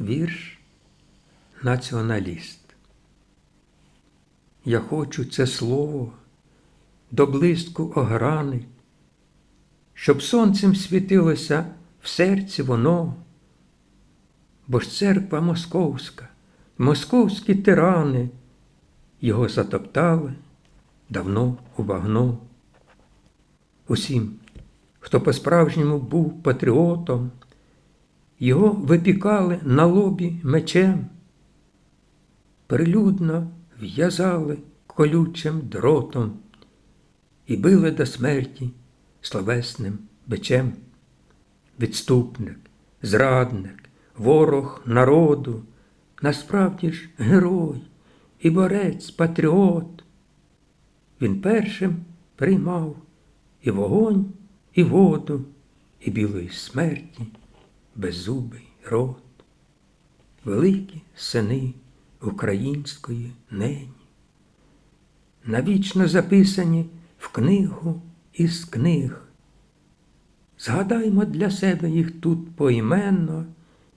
Вірш Націоналіст. Я хочу це слово до блиску ограни, щоб сонцем світилося в серці воно, бо ж церква московська, московські тирани його затоптали давно у багно. Усім, хто по-справжньому був патріотом, його випікали на лобі мечем, прилюдно в'язали колючим дротом і били до смерті словесним бичем. Відступник, зрадник, ворог народу, насправді ж герой і борець, патріот. Він першим приймав і вогонь, і воду, і білої смерті беззубий рот, великі сини української нені, навічно записані в книгу із книг. Згадаймо для себе їх тут поіменно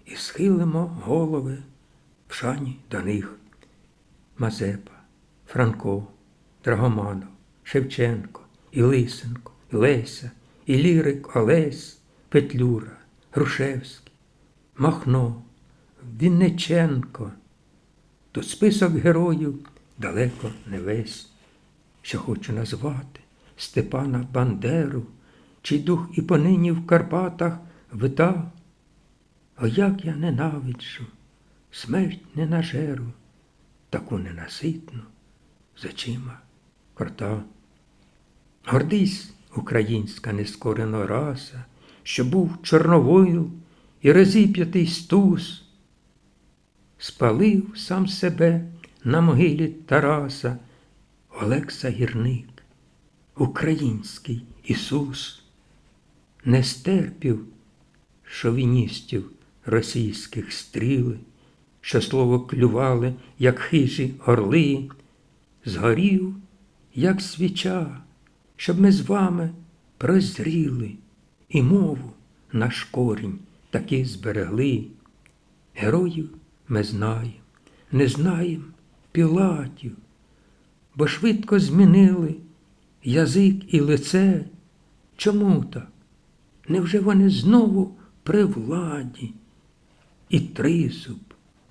і схилимо голови в шані до них. Мазепа, Франко, Драгоманов, Шевченко, і Лисенко, і Леся, і Лірик Олесь, Петлюра, Грушевський, Махно, Вінниченко. Тут список героїв далеко не весь, що хочу назвати Степана Бандеру, чий дух і понині в Карпатах витав. О, як я ненавиджу, смерть не нажеру, таку ненаситну з очима корта. Гордись, українська нескорена раса, що був чорновою і розіп'ятий стус, спалив сам себе на могилі Тараса, Олекса Гірник, український Ісус, не стерпів шовіністів російських стріли, що слово клювали, як хижі орли, згорів, як свіча, щоб ми з вами прозріли і мову наш корінь таки зберегли. Героїв ми знаємо, не знаємо пілатів, бо швидко змінили язик і лице. Чому так? Невже вони знову при владі? І тризуб,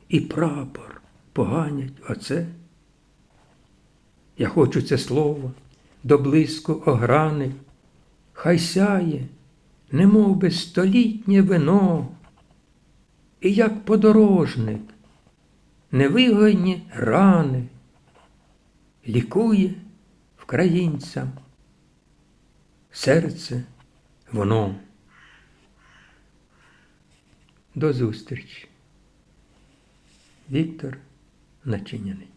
і прапор поганять оце? Я хочу це слово до блиску ограни, хай сяє, немов би столітнє вино, і як подорожник, невигойні рани, лікує вкраїнцям серце воно. До зустрічі. Віктор Начиняний